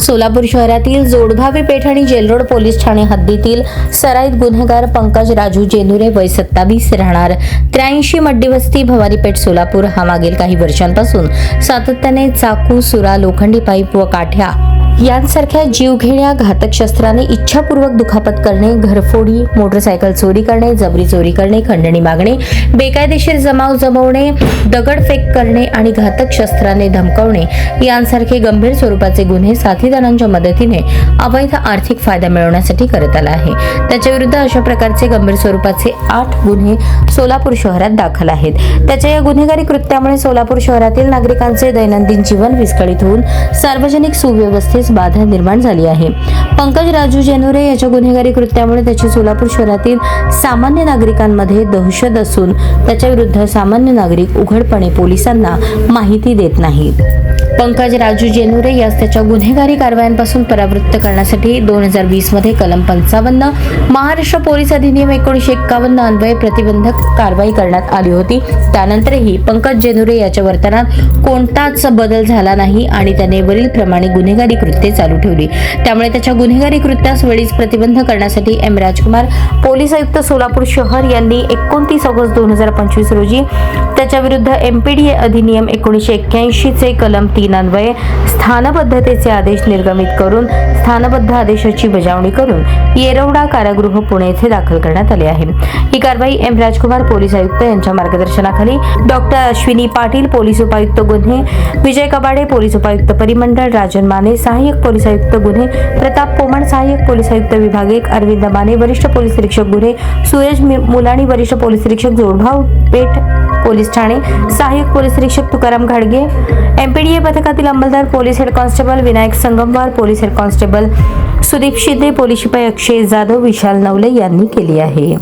सोलापूर शहरातील जोडभावी पेठ आणि Jail Road police Thane हद्दीतील सराईत गुन्हेगार पंकज राजू जेनुरे वय सत्तावीस राहणार. त्र्याऐंशी मड्डीवस्ती भवानीपेठ सोलापूर हा मागील काही वर्षांपासून सातत्याने चाकू सुरा लोखंडी पाईप व काठ्या यांसारख्या जीवघेण्या घातक शस्त्राने इच्छापूर्वक दुखापत करणे घरफोडी मोटरसायकल चोरी करणे जबरी चोरी करणे खंडणी मागणे बेकायदेशीर जमाव जमवणे दगडफेक करणे आणि घातक शस्त्राने धमकवणे यांसारखे गंभीर स्वरूपाचे गुन्हे साथीदारांच्या मदतीने अवैध आर्थिक फायदा मिळवण्यासाठी करत आला आहे. त्याच्याविरुद्ध अशा प्रकारचे गंभीर स्वरूपाचे आठ गुन्हे सोलापूर शहरात दाखल आहेत. त्याच्या या गुन्हेगारी कृत्यामुळे सोलापूर शहरातील नागरिकांचे दैनंदिन जीवन विस्कळीत होऊन सार्वजनिक सुव्यवस्थेस बाधा निर्माण झाली आहे. पंकज राजू जेनोरे याच्या गुन्हेगारी कृत्यामुळे त्याची सोलापूर शहरातील सामान्य नागरिकांमध्ये दहशत असून त्याच्या विरुद्ध सामान्य नागरिक उघडपणे पोलिसांना माहिती देत नाहीत. पंकज राजू जेनुरे यास त्याच्या गुन्हेगारी कारवायांपासून परावृत्त करण्यासाठी दोन हजार वीसमध्ये कलम पंचावन्न महाराष्ट्र पोलीस अधिनियम एकोणीशे एक्कावन्न अन्वये प्रतिबंधक कारवाई करण्यात आली होती. त्यानंतरही पंकज जेनुरे याच्या वर्तनात कोणताच बदल झाला नाही आणि त्याने वरील प्रमाणे गुन्हेगारी कृत्य चालू ठेवली. त्यामुळे त्याच्या गुन्हेगारी कृत्यास वेळीच प्रतिबंध करण्यासाठी एम. राजकुमार पोलीस आयुक्त सोलापूर शहर यांनी एकोणतीस ऑगस्ट दोन हजार पंचवीस रोजी त्याच्या विरुद्ध एमपीडीए अधिनियम एकोणीसशे एक्क्याऐंशीचे कलम तीन अन्वये स्थानबद्धतेचे आदेश निर्गमित करून स्थानबद्ध आदेशाची बजावणी करून येरवडा कारागृह पुणे येथे दाखल करण्यात आले आहे. ही कारवाई एम राजकुमार पोलीस आयुक्त यांच्या मार्गदर्शनाखाली डॉक्टर अश्विनी पाटील पोलीस उपायुक्त गुन्हे विजय कबाडे पोलीस उपायुक्त परिमंडळ राजन माने सहाय्यक पोलीस आयुक्त गुन्हे प्रताप पोमण सहाय्यक पोलीस आयुक्त विभाग एक अरविंद माने वरिष्ठ पोलीस निरीक्षक गुन्हे सूरज मुलाणी वरिष्ठ पोलीस निरीक्षक जोडभाव पेठ पोलीस ठाणे. सहाय्यक पोलीस निरीक्षक तुकाराम घाडगे. एमपीडीए पथकातील अंमलदार police head constable Vinayak Sangamwar police head constable Sudeep Shinde police शिपाई अक्षय जाधव विशाल नवले यांनी केली आहे.